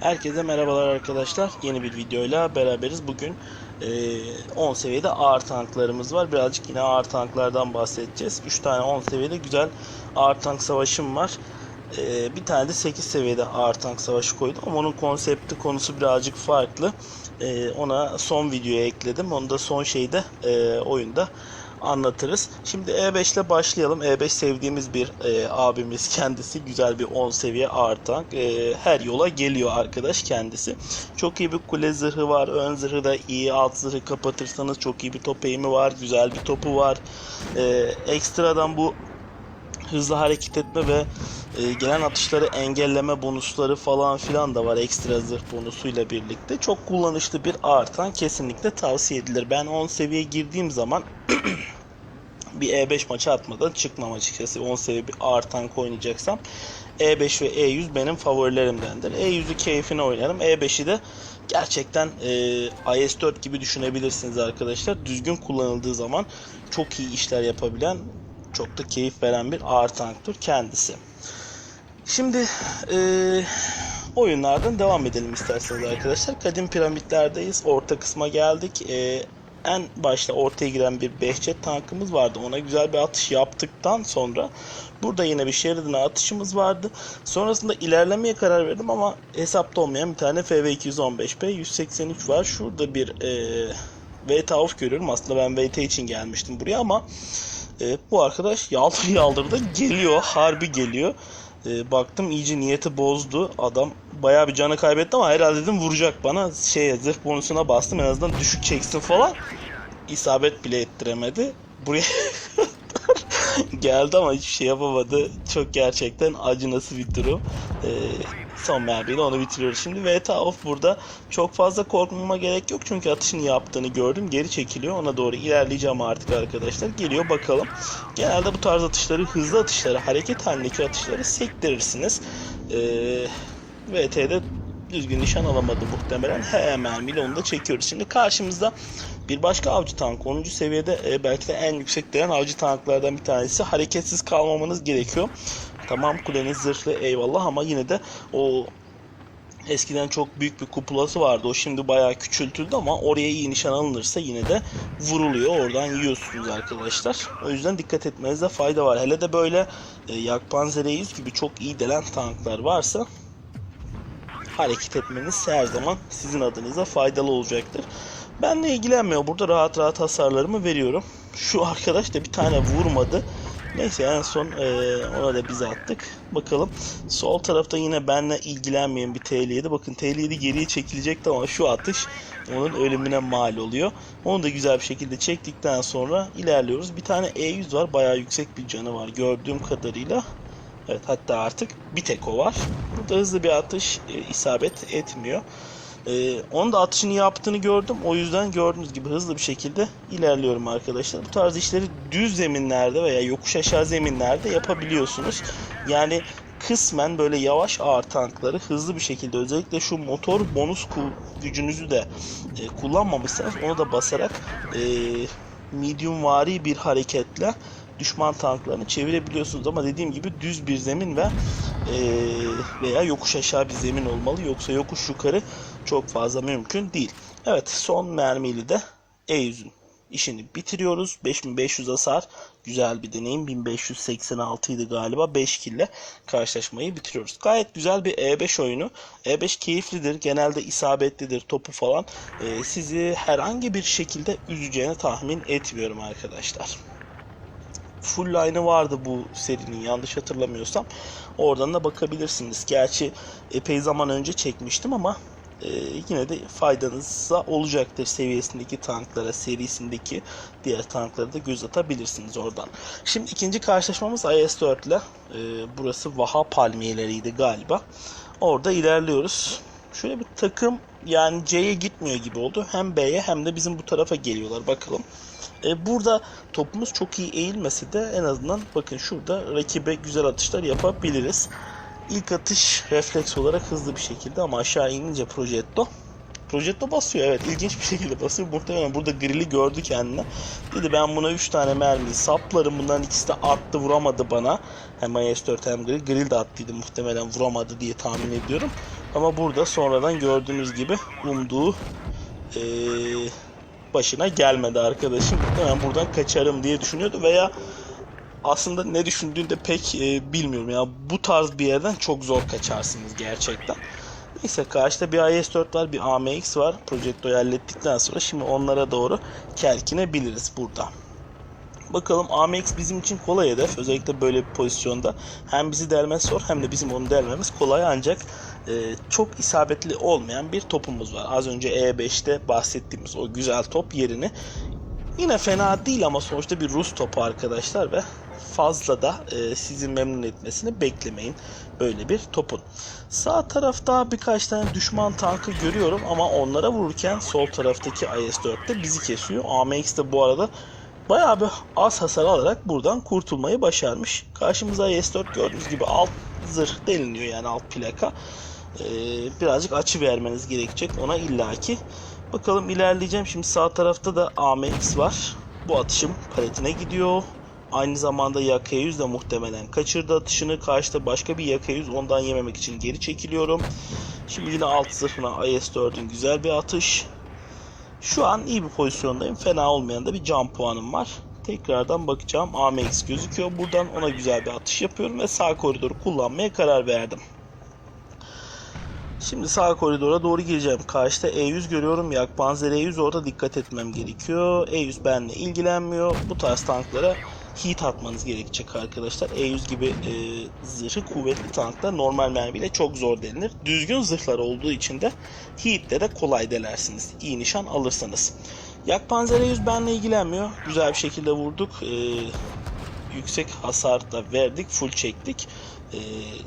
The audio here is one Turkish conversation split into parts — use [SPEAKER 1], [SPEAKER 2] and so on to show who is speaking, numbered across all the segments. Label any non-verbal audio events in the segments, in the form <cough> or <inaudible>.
[SPEAKER 1] Herkese merhabalar arkadaşlar. Yeni bir videoyla beraberiz. Bugün eee, 10 seviyede ağır tanklarımız var. Birazcık yine ağır tanklardan bahsedeceğiz. 3 tane 10 seviyede güzel ağır tank savaşım var. Eee, bir tane de 8 seviyede ağır tank savaşı koydum ama onun konsepti konusu birazcık farklı. Eee, ona son videoya ekledim. Onu da son şeyde oyunda anlatırız. Şimdi E5 ile başlayalım. E5 sevdiğimiz bir e, abimiz kendisi. Güzel bir 10 seviye ağır tank. E, her yola geliyor arkadaş kendisi. Çok iyi bir kule zırhı var. Ön zırhı da iyi. Alt zırhı kapatırsanız çok iyi bir top eğimi var. Güzel bir topu var. E, ekstradan bu hızlı hareket etme ve e, gelen atışları engelleme bonusları falan filan da var ekstra zırh bonusuyla birlikte. Çok kullanışlı bir ağır tank kesinlikle tavsiye edilir. Ben 10 seviye girdiğim zaman <clears throat> bir E5 maçı atmadan çıkmam açıkçası. 10 seviye bir ağır tank oynayacaksam E5 ve E100 benim favorilerimdendir. E100'ü keyfine oynarım. E5'i de gerçekten e, IS-4 gibi düşünebilirsiniz arkadaşlar. Düzgün kullanıldığı zaman çok iyi işler yapabilen, çok da keyif veren bir ağır tanktır kendisi. Şimdi e, oyunlardan devam edelim isterseniz arkadaşlar. Kadim piramitlerdeyiz. Orta kısma geldik. E, en başta ortaya giren bir Behçet tankımız vardı. Ona güzel bir atış yaptıktan sonra burada yine bir Sheridan'a atışımız vardı. Sonrasında ilerlemeye karar verdim ama hesapta olmayan bir tane FV215B 183 var. Şurada bir e, VT Auf görüyorum. Aslında ben VT için gelmiştim buraya ama e, bu arkadaş yaldır <laughs> yaldır geliyor. Harbi geliyor. E, baktım iyice niyeti bozdu. Adam bayağı bir canı kaybetti ama herhalde dedim vuracak bana. Şeye zırh bonusuna bastım en azından düşük çeksin falan. İsabet bile ettiremedi. Buraya <laughs> geldi ama hiçbir şey yapamadı. Çok gerçekten acınası bir durum. E, son mermiyle onu bitiriyoruz. Şimdi VTA off burada çok fazla korkmama gerek yok çünkü atışını yaptığını gördüm. Geri çekiliyor. Ona doğru ilerleyeceğim artık arkadaşlar. Geliyor bakalım. Genelde bu tarz atışları, hızlı atışları, hareket halindeki atışları sektirirsiniz. Ee, VT'de düzgün nişan alamadı muhtemelen. He mermiyle onu da çekiyoruz. Şimdi karşımızda bir başka avcı tank 10. seviyede e, belki de en yüksek değeren avcı tanklardan bir tanesi. Hareketsiz kalmamanız gerekiyor. Tamam kuleniz zırhlı eyvallah ama yine de o eskiden çok büyük bir kupulası vardı. O şimdi bayağı küçültüldü ama oraya iyi nişan alınırsa yine de vuruluyor. Oradan yiyorsunuz arkadaşlar. O yüzden dikkat etmenizde fayda var. Hele de böyle e, Yakpanzer E100 gibi çok iyi delen tanklar varsa hareket etmeniz her zaman sizin adınıza faydalı olacaktır. Benle ilgilenmiyor. Burada rahat rahat hasarlarımı veriyorum. Şu arkadaş da bir tane vurmadı. Neyse en son e, ona da biz attık. Bakalım. Sol tarafta yine benle ilgilenmeyen bir TL7. Bakın TL7 geriye çekilecekti ama şu atış onun ölümüne mal oluyor. Onu da güzel bir şekilde çektikten sonra ilerliyoruz. Bir tane E100 var. Bayağı yüksek bir canı var gördüğüm kadarıyla. Evet hatta artık bir tek o var. Burada hızlı bir atış e, isabet etmiyor. E, onun da atışını yaptığını gördüm. O yüzden gördüğünüz gibi hızlı bir şekilde ilerliyorum arkadaşlar. Bu tarz işleri düz zeminlerde veya yokuş aşağı zeminlerde yapabiliyorsunuz. Yani kısmen böyle yavaş ağır tankları hızlı bir şekilde özellikle şu motor bonus gücünüzü de e, kullanmamışsanız onu da basarak e, medium vari bir hareketle düşman tanklarını çevirebiliyorsunuz ama dediğim gibi düz bir zemin ve e, veya yokuş aşağı bir zemin olmalı yoksa yokuş yukarı çok fazla mümkün değil. Evet son mermiyle de E100'ün işini bitiriyoruz. 5500 hasar güzel bir deneyim. 1586 idi galiba 5 kille karşılaşmayı bitiriyoruz. Gayet güzel bir E5 oyunu. E5 keyiflidir. Genelde isabetlidir topu falan. E, sizi herhangi bir şekilde üzeceğini tahmin etmiyorum arkadaşlar full line'ı vardı bu serinin yanlış hatırlamıyorsam. Oradan da bakabilirsiniz. Gerçi epey zaman önce çekmiştim ama e, yine de faydanıza olacaktır seviyesindeki tanklara, serisindeki diğer tanklara da göz atabilirsiniz oradan. Şimdi ikinci karşılaşmamız IS-4 ile. E, burası Vaha palmiyeleriydi galiba. Orada ilerliyoruz. Şöyle bir takım yani C'ye gitmiyor gibi oldu. Hem B'ye hem de bizim bu tarafa geliyorlar. Bakalım. E, burada topumuz çok iyi eğilmese de en azından bakın şurada rakibe güzel atışlar yapabiliriz. İlk atış refleks olarak hızlı bir şekilde ama aşağı inince Progetto. Projetto basıyor evet ilginç bir şekilde basıyor. Muhtemelen burada grili gördü kendine. Dedi ben buna 3 tane mermiyi saplarım. Bunların ikisi de attı vuramadı bana. Hem IS-4 hem grill. Grill de attıydı muhtemelen vuramadı diye tahmin ediyorum. Ama burada sonradan gördüğünüz gibi umduğu eee, başına gelmedi arkadaşım. Hemen buradan kaçarım diye düşünüyordu veya aslında ne düşündüğünü de pek e, bilmiyorum ya. Bu tarz bir yerden çok zor kaçarsınız gerçekten. Neyse karşıda bir IS-4 var, bir AMX var. Projektoyu hallettikten sonra şimdi onlara doğru kelkinebiliriz burada. Bakalım AMX bizim için kolay hedef. Özellikle böyle bir pozisyonda. Hem bizi delmez zor hem de bizim onu delmemiz kolay ancak e, çok isabetli olmayan bir topumuz var. Az önce E5'te bahsettiğimiz o güzel top yerini Yine fena değil ama sonuçta bir Rus topu arkadaşlar ve fazla da e, sizi memnun etmesini beklemeyin böyle bir topun. Sağ tarafta birkaç tane düşman tankı görüyorum ama onlara vururken sol taraftaki IS-4 de bizi kesiyor. AMX de bu arada bayağı bir az hasar alarak buradan kurtulmayı başarmış. Karşımıza IS-4 gördüğünüz gibi alt zırh deniliyor yani alt plaka. Ee, birazcık açı vermeniz gerekecek ona illaki. Bakalım ilerleyeceğim. Şimdi sağ tarafta da AMX var. Bu atışım paletine gidiyor. Aynı zamanda YK100 de muhtemelen kaçırdı atışını. Karşıda başka bir YK100 ondan yememek için geri çekiliyorum. Şimdi yine alt zırhına IS-4'ün güzel bir atış. Şu an iyi bir pozisyondayım. Fena olmayan da bir can puanım var. Tekrardan bakacağım. AMX gözüküyor. Buradan ona güzel bir atış yapıyorum ve sağ koridoru kullanmaya karar verdim. Şimdi sağ koridora doğru gireceğim. Karşıda E100 görüyorum. Yakpanzer E100 orada dikkat etmem gerekiyor. E100 benimle ilgilenmiyor. Bu tarz tanklara heat atmanız gerekecek arkadaşlar. E100 gibi e, zırhı kuvvetli tanklar normal mermiyle çok zor delinir. Düzgün zırhlar olduğu için de heat'te de kolay delersiniz. İyi nişan alırsanız. Yakpanzer E100 benimle ilgilenmiyor. Güzel bir şekilde vurduk. E, yüksek hasar da verdik. Full çektik. E,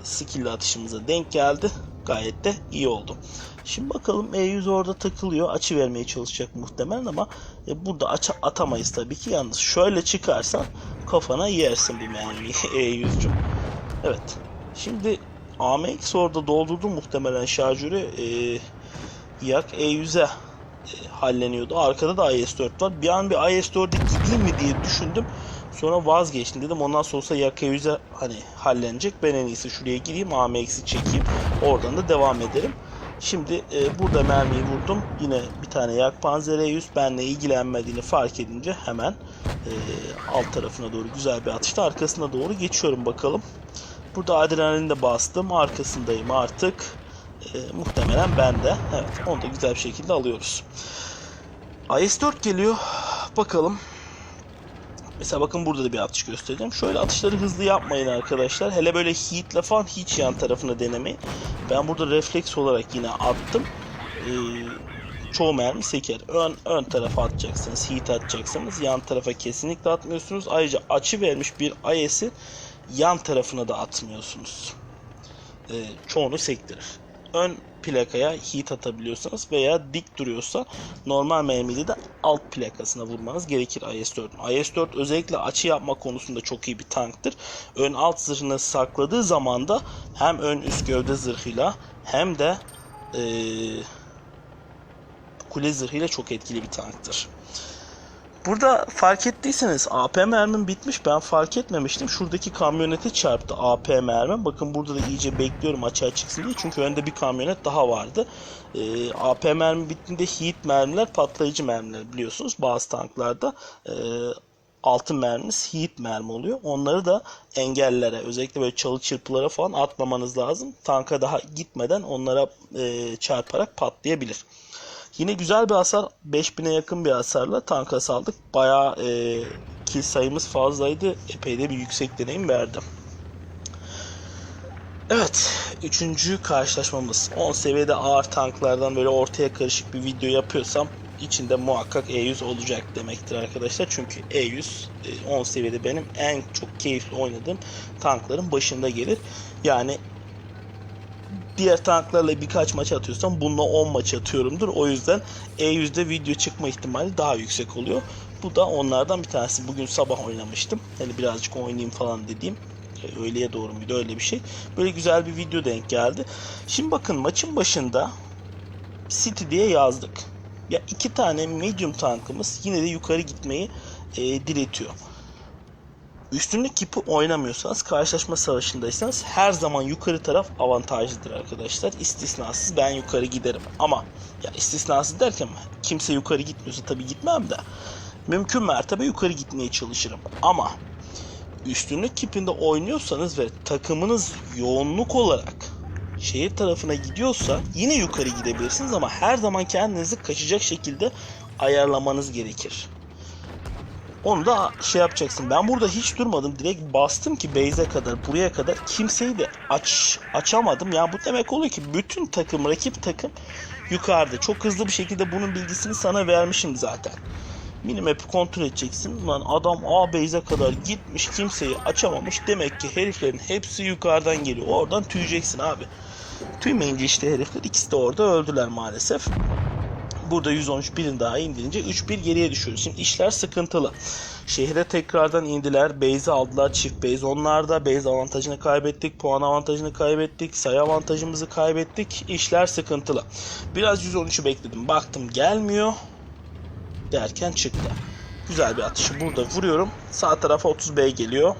[SPEAKER 1] skill atışımıza denk geldi. Gayet de iyi oldu. Şimdi bakalım E100 orada takılıyor. Açı vermeye çalışacak muhtemelen ama e, burada açı atamayız tabii ki. Yalnız şöyle çıkarsan kafana yersin bu mermiyi <laughs> E100'cüm. Evet. Şimdi AMX orada doldurdu muhtemelen şarjörü. E, yak E100'e e, halleniyordu. Arkada da IS-4 var. Bir an bir IS-4'e gideyim mi diye düşündüm. Sonra vazgeçtim dedim. Ondan sonra Yaka 100'e hani hallenecek. Ben en iyisi şuraya gireyim. AMX'i çekeyim. Oradan da devam ederim. Şimdi e, burada mermiyi vurdum. Yine bir tane Yak Panzer E100 benle ilgilenmediğini fark edince hemen e, alt tarafına doğru güzel bir atışta arkasına doğru geçiyorum bakalım. Burada adrenalin de bastım. Arkasındayım artık. E, muhtemelen ben de. Evet onu da güzel bir şekilde alıyoruz. IS-4 geliyor. Bakalım. Mesela bakın burada da bir atış göstereceğim. Şöyle atışları hızlı yapmayın arkadaşlar. Hele böyle heatle falan hiç yan tarafını denemeyin. Ben burada refleks olarak yine attım. Ee, çoğu mermi seker. Ön, ön tarafa atacaksınız. Heat atacaksınız. Yan tarafa kesinlikle atmıyorsunuz. Ayrıca açı vermiş bir IS'i yan tarafına da atmıyorsunuz. Ee, çoğunu sektirir. Ön plakaya heat atabiliyorsanız veya dik duruyorsa normal mermiyle de alt plakasına vurmanız gerekir IS-4'ün. IS-4 özellikle açı yapma konusunda çok iyi bir tanktır. Ön alt zırhını sakladığı zaman da hem ön üst gövde zırhıyla hem de ee, kule zırhıyla çok etkili bir tanktır. Burada fark ettiyseniz AP mermim bitmiş. Ben fark etmemiştim. Şuradaki kamyonete çarptı AP mermim. Bakın burada da iyice bekliyorum açığa çıksın diye. Çünkü önde bir kamyonet daha vardı. Ee, AP mermi bittiğinde heat mermiler patlayıcı mermiler biliyorsunuz. Bazı tanklarda e, altın mermimiz heat mermi oluyor. Onları da engellere özellikle böyle çalı çırpılara falan atmamanız lazım. Tanka daha gitmeden onlara e, çarparak patlayabilir. Yine güzel bir hasar. 5000'e yakın bir hasarla tanka saldık. Bayağı e, kill sayımız fazlaydı. Epey de bir yüksek deneyim verdi. Evet. Üçüncü karşılaşmamız. 10 seviyede ağır tanklardan böyle ortaya karışık bir video yapıyorsam içinde muhakkak E100 olacak demektir arkadaşlar. Çünkü E100 e, 10 seviyede benim en çok keyifli oynadığım tankların başında gelir. Yani diğer tanklarla birkaç maç atıyorsam bununla 10 maç atıyorumdur. O yüzden E100'de video çıkma ihtimali daha yüksek oluyor. Bu da onlardan bir tanesi. Bugün sabah oynamıştım. Hani birazcık oynayayım falan dediğim. e, Öğleye doğru muydu öyle bir şey. Böyle güzel bir video denk geldi. Şimdi bakın maçın başında City diye yazdık. Ya iki tane medium tankımız yine de yukarı gitmeyi e, diretiyor. Üstünlük kipi oynamıyorsanız, karşılaşma savaşındaysanız her zaman yukarı taraf avantajlıdır arkadaşlar. İstisnasız ben yukarı giderim. Ama ya istisnasız derken kimse yukarı gitmiyorsa tabii gitmem de. Mümkün mertebe yukarı gitmeye çalışırım. Ama üstünlük kipinde oynuyorsanız ve takımınız yoğunluk olarak şehir tarafına gidiyorsa yine yukarı gidebilirsiniz ama her zaman kendinizi kaçacak şekilde ayarlamanız gerekir. Onu da şey yapacaksın. Ben burada hiç durmadım. Direkt bastım ki base'e kadar, buraya kadar kimseyi de aç açamadım. Yani bu demek oluyor ki bütün takım, rakip takım yukarıda. Çok hızlı bir şekilde bunun bilgisini sana vermişim zaten. Minimap'i kontrol edeceksin. Lan adam A base'e kadar gitmiş, kimseyi açamamış. Demek ki heriflerin hepsi yukarıdan geliyor. Oradan tüyeceksin abi. Tüymeyince işte herifler ikisi de orada öldüler maalesef. Burada 113 birin daha indirince 3-1 geriye düşüyoruz. Şimdi işler sıkıntılı. Şehre tekrardan indiler. Base'i aldılar. Çift base onlarda. Base avantajını kaybettik. Puan avantajını kaybettik. Sayı avantajımızı kaybettik. İşler sıkıntılı. Biraz 113'ü bekledim. Baktım gelmiyor. Derken çıktı. Güzel bir atışı burada vuruyorum. Sağ tarafa 30B geliyor.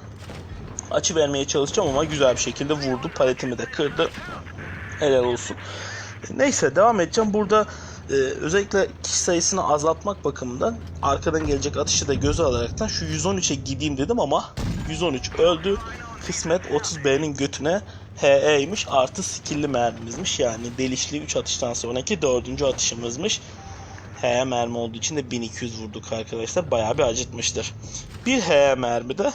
[SPEAKER 1] Açı vermeye çalışacağım ama güzel bir şekilde vurdu. Paletimi de kırdı. Helal olsun. Neyse devam edeceğim. Burada e, özellikle kişi sayısını azaltmak bakımından arkadan gelecek atışı da göze alaraktan şu 113'e gideyim dedim ama 113 öldü. Kısmet 30B'nin götüne HE'ymiş artı skill'li mermimizmiş. Yani delişli 3 atıştan sonraki 4. atışımızmış. HE mermi olduğu için de 1200 vurduk arkadaşlar. Bayağı bir acıtmıştır. Bir HE mermi de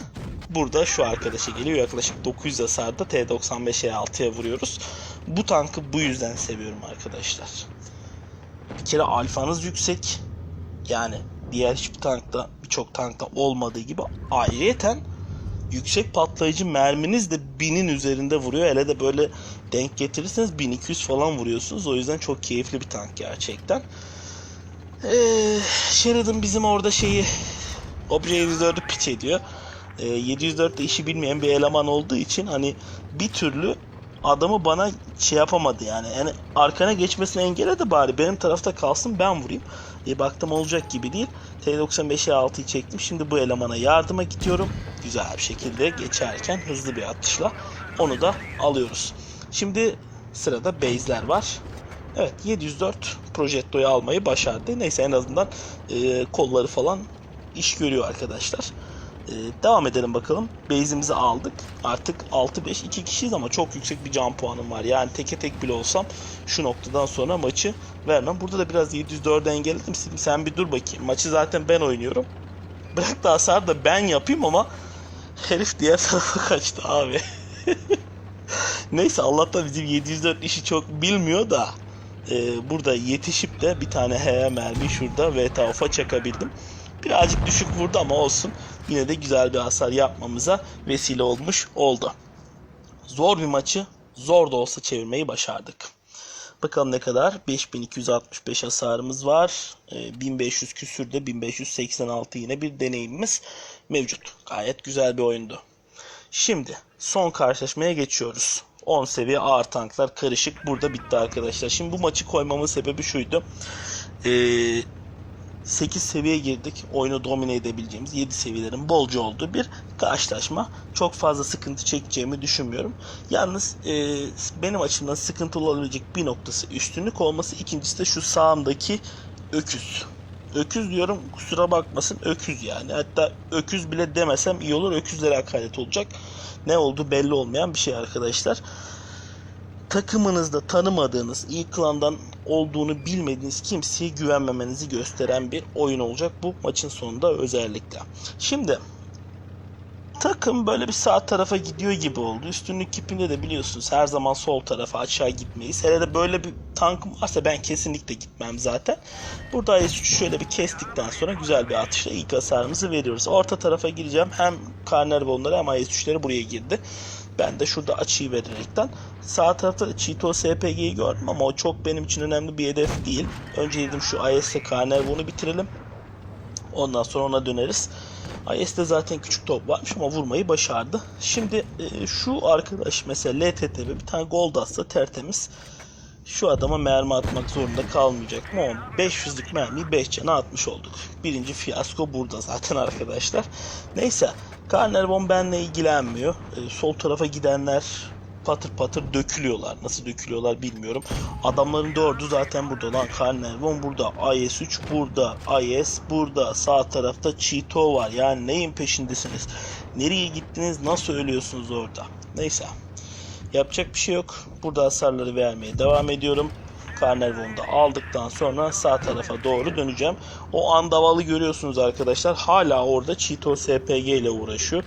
[SPEAKER 1] burada şu arkadaşa geliyor. Yaklaşık 900 hasarda T95E6'ya vuruyoruz. Bu tankı bu yüzden seviyorum arkadaşlar. Kere alfanız yüksek. Yani diğer hiçbir tankta birçok tankta olmadığı gibi ayrıyeten yüksek patlayıcı merminiz de 1000'in üzerinde vuruyor. Hele de böyle denk getirirseniz 1200 falan vuruyorsunuz. O yüzden çok keyifli bir tank gerçekten. Ee, Sheridan bizim orada şeyi Obje 704'ü piç ediyor. Ee, 704 de işi bilmeyen bir eleman olduğu için hani bir türlü adamı bana şey yapamadı yani. Yani arkana geçmesini engelledi bari benim tarafta kalsın ben vurayım. E, baktım olacak gibi değil. T95'e 6'yı çektim. Şimdi bu elemana yardıma gidiyorum. Güzel bir şekilde geçerken hızlı bir atışla onu da alıyoruz. Şimdi sırada base'ler var. Evet 704 Projetto'yu almayı başardı. Neyse en azından e, kolları falan iş görüyor arkadaşlar. E, devam edelim bakalım. Base'imizi aldık. Artık 6-5 2 kişiyiz ama çok yüksek bir can puanım var. Yani teke tek bile olsam şu noktadan sonra maçı vermem. Burada da biraz 704'ü engelledim. Sen- bir dur bakayım. Maçı zaten ben oynuyorum. <laughs> Bırak da hasar da ben yapayım ama herif diğer tarafa <laughs> kaçtı abi. <laughs> Neyse Allah'tan bizim 704 işi çok bilmiyor da e, burada yetişip de bir tane HE mermi şurada VTAF'a çakabildim. Birazcık düşük vurdu ama olsun. Yine de güzel bir hasar yapmamıza vesile olmuş oldu. Zor bir maçı zor da olsa çevirmeyi başardık. Bakalım ne kadar? 5265 hasarımız var. E, 1500 küsürde 1586 yine bir deneyimimiz mevcut. Gayet güzel bir oyundu. Şimdi son karşılaşmaya geçiyoruz. 10 seviye ağır tanklar karışık burada bitti arkadaşlar. Şimdi bu maçı koymamın sebebi şuydu. Ee, 8 seviye girdik. Oyunu domine edebileceğimiz 7 seviyelerin bolca olduğu bir karşılaşma. Çok fazla sıkıntı çekeceğimi düşünmüyorum. Yalnız e, benim açımdan sıkıntılı olabilecek bir noktası üstünlük olması. İkincisi de şu sağımdaki öküz. Öküz diyorum kusura bakmasın öküz yani. Hatta öküz bile demesem iyi olur. Öküzlere hakaret olacak. Ne oldu belli olmayan bir şey arkadaşlar takımınızda tanımadığınız, iyi klandan olduğunu bilmediğiniz kimseye güvenmemenizi gösteren bir oyun olacak bu maçın sonunda özellikle. Şimdi takım böyle bir sağ tarafa gidiyor gibi oldu. Üstünlük kipinde de biliyorsunuz her zaman sol tarafa aşağı gitmeyiz. Hele de böyle bir tankım varsa ben kesinlikle gitmem zaten. Burada IS-3'ü şöyle bir kestikten sonra güzel bir atışla ilk hasarımızı veriyoruz. Orta tarafa gireceğim. Hem Carnarvon'ları hem IS-3'leri buraya girdi. Ben de şurada açıyı vererekten sağ tarafta da Cheeto SPG'yi gördüm ama o çok benim için önemli bir hedef değil. Önce dedim şu IS'le Carnarvon'u bitirelim. Ondan sonra ona döneriz. IS'de zaten küçük top varmış ama vurmayı başardı. Şimdi e, şu arkadaş mesela LTT'de bir tane gold atsa tertemiz şu adama mermi atmak zorunda kalmayacak mı? 500'lük mermiyi 5 cana atmış olduk. Birinci fiyasko burada zaten <laughs> arkadaşlar. Neyse. Carnarvon benle ilgilenmiyor. Ee, sol tarafa gidenler patır patır dökülüyorlar. Nasıl dökülüyorlar bilmiyorum. Adamların dördü zaten burada. Lan Carnarvon burada. IS-3 burada. IS burada. Sağ tarafta Cheeto var. Yani neyin peşindesiniz? Nereye gittiniz? Nasıl ölüyorsunuz orada? Neyse. Yapacak bir şey yok. Burada hasarları vermeye devam ediyorum. Carnarvon'u da aldıktan sonra sağ tarafa doğru döneceğim. O andavalı görüyorsunuz arkadaşlar. Hala orada Cheeto SPG ile uğraşıyor.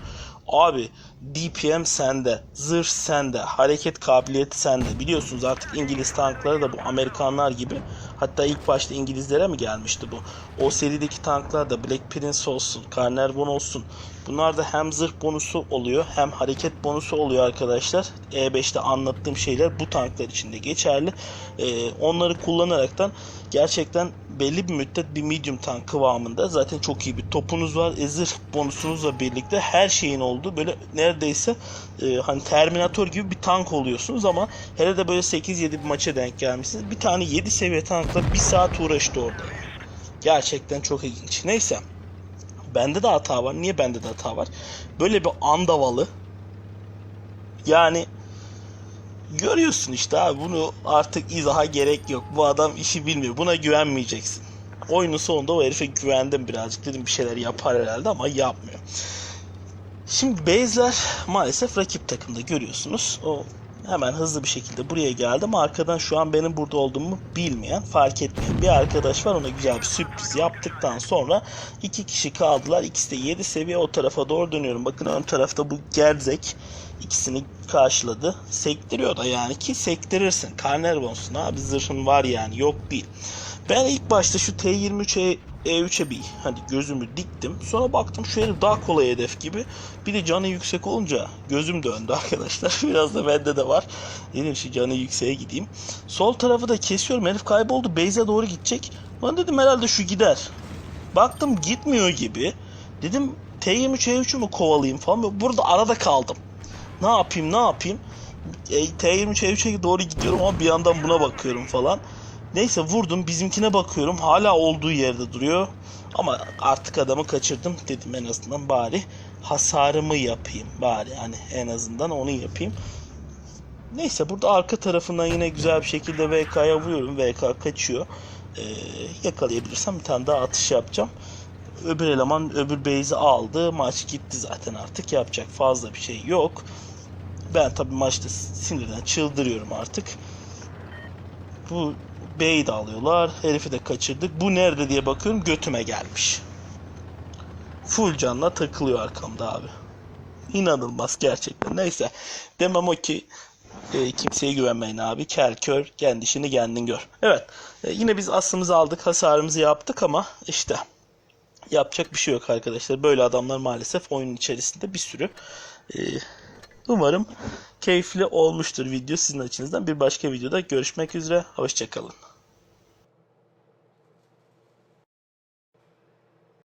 [SPEAKER 1] Abi DPM sende, zırh sende, hareket kabiliyeti sende. Biliyorsunuz artık İngiliz tankları da bu Amerikanlar gibi. Hatta ilk başta İngilizlere mi gelmişti bu? O serideki tanklar da Black Prince olsun, Carnarvon olsun. Bunlar da hem zırh bonusu oluyor hem hareket bonusu oluyor arkadaşlar. E5'te anlattığım şeyler bu tanklar için de geçerli. Ee, onları kullanaraktan gerçekten belli bir müddet bir medium tank kıvamında zaten çok iyi bir topunuz var. E, zırh bonusunuzla birlikte her şeyin olduğu böyle neredeyse e, hani Terminator gibi bir tank oluyorsunuz ama hele de böyle 8-7 bir maça denk gelmişsiniz. Bir tane 7 seviye tankla bir saat uğraştı orada. Gerçekten çok ilginç. Neyse. Bende de hata var. Niye bende de hata var? Böyle bir andavalı yani görüyorsun işte abi bunu artık izaha gerek yok. Bu adam işi bilmiyor. Buna güvenmeyeceksin. Oyunun sonunda o herife güvendim birazcık. Dedim bir şeyler yapar herhalde ama yapmıyor. Şimdi Beyzler maalesef rakip takımda görüyorsunuz. O hemen hızlı bir şekilde buraya geldi ama arkadan şu an benim burada olduğumu bilmeyen, fark etmeyen bir arkadaş var. Ona güzel bir sürpriz yaptıktan sonra iki kişi kaldılar. İkisi de 7 seviye o tarafa doğru dönüyorum. Bakın ön tarafta bu gerzek ikisini karşıladı. Sektiriyor da yani ki sektirirsin. Carnarvon'sun abi zırhın var yani yok değil. Ben ilk başta şu T23'e E3'e bir hani gözümü diktim. Sonra baktım şu herif daha kolay hedef gibi. Bir de canı yüksek olunca gözüm döndü <laughs> arkadaşlar. Biraz da bende de var. Dedim şu canı yükseğe gideyim. Sol tarafı da kesiyorum. Herif kayboldu. Beyze doğru gidecek. Ben dedim herhalde şu gider. Baktım gitmiyor gibi. Dedim T23 E3'ü mü kovalayayım falan. Burada arada kaldım. Ne yapayım ne yapayım? E, T23 E3'e doğru gidiyorum ama bir yandan buna bakıyorum falan. Neyse vurdum bizimkine bakıyorum hala olduğu yerde duruyor. Ama artık adamı kaçırdım dedim en azından bari hasarımı yapayım bari hani en azından onu yapayım. Neyse burada arka tarafından yine güzel bir şekilde VK'ya vuruyorum. VK kaçıyor. Ee, yakalayabilirsem bir tane daha atış yapacağım. Öbür eleman öbür base'i aldı. Maç gitti zaten artık. Yapacak fazla bir şey yok. Ben tabii maçta sinirden çıldırıyorum artık. Bu B'yi de alıyorlar. Herifi de kaçırdık. Bu nerede diye bakıyorum götüme gelmiş. Full canla takılıyor arkamda abi. İnanılmaz gerçekten. Neyse. Demem o ki e, kimseye güvenmeyin abi. Kel kör kendi işini kendin gör. Evet. e, yine biz aslımızı aldık. Hasarımızı yaptık ama işte yapacak bir şey yok arkadaşlar. Böyle adamlar maalesef oyunun içerisinde bir sürü. E, umarım keyifli olmuştur video sizin açınızdan. Bir başka videoda görüşmek üzere. Hoşçakalın.